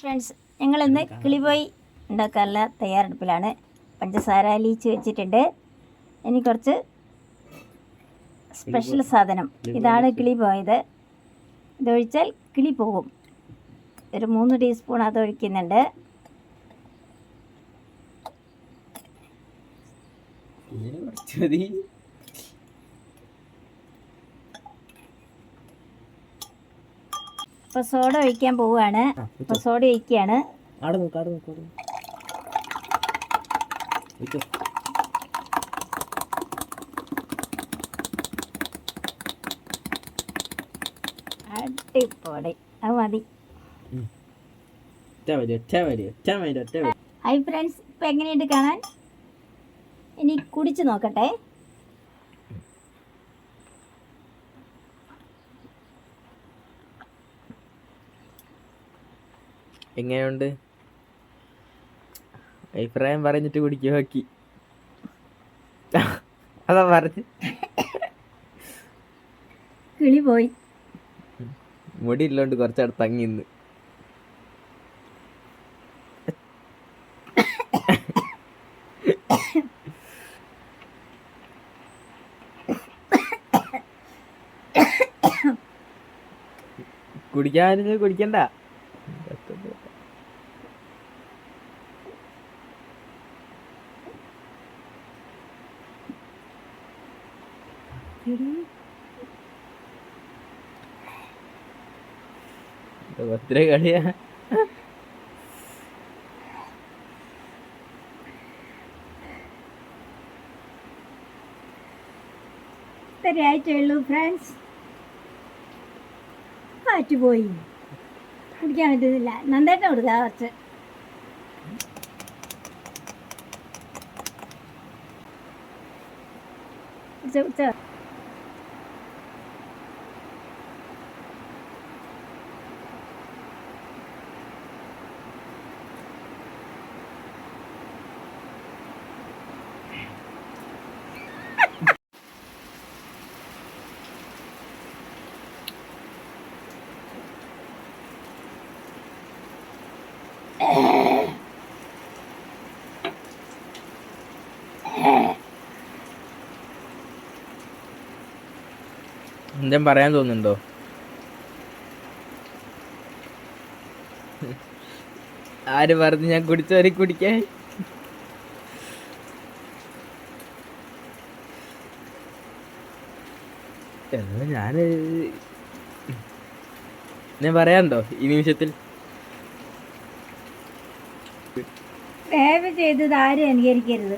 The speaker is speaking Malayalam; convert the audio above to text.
ഫ്രണ്ട്സ് ഞങ്ങളിന്ന് കിളിപോയി ഉണ്ടാക്കാനുള്ള തയ്യാറെടുപ്പിലാണ്. പഞ്ചസാര ലീച്ച് വെച്ചിട്ടുണ്ട്. ഇനി കുറച്ച് സ്പെഷ്യൽ സാധനം. ഇതാണ് കിളി പോയത് ഇതൊഴിച്ചാൽ കിളി പോകും. ഒരു മൂന്ന് ടീസ്പൂൺ അത് ഒഴിക്കുന്നുണ്ട്. കുറച്ച് മതി. ഇപ്പോൾ സോഡ ഒഴിക്കാൻ പോവുകയാണ് ഇപ്പൊ സോഡ ഒഴിക്കുകയാണ്. വെച്ചോ. അടിപൊളി. അത് മതി. ഹായ് ഫ്രണ്ട്സ് ഇപ്പൊ എങ്ങനെയുണ്ട് കാണാൻ? ഇനി കുടിച്ചു നോക്കട്ടെ. എങ്ങനെയുണ്ട്? അഭിപ്രായം പറഞ്ഞിട്ട് കുടിക്കുക നോക്കി അതാ പറഞ്ഞ്. കിളി പോയി. മുടി ഇല്ലോണ്ട് കുറച്ചവിടെ തങ്ങി നിന്ന് കുടിക്കാൻ കുടിക്കണ്ട? ഒത്തിരി കളിയാ. ഫ്രണ്ട്സ് കാറ്റ് പോയി കുടിക്കാൻ പറ്റുന്നില്ല. നന്നായിട്ട് കൊടുക്കുക കുറച്ച്. കുറച്ച് കുടിച്ചോ. എന്തേലും പറയാൻ തോന്നുന്നുണ്ടോ? ആര് പറഞ്ഞു ഞാൻ കുടിച്ചവരെ കുടിക്കാൻ എന്നാ ഞാൻ ഞാൻ പറയാണ്ടോ ഈ നിമിഷത്തിൽ? ദയവ് ചെയ്തത് ആരും അനുകരിക്കരുത്.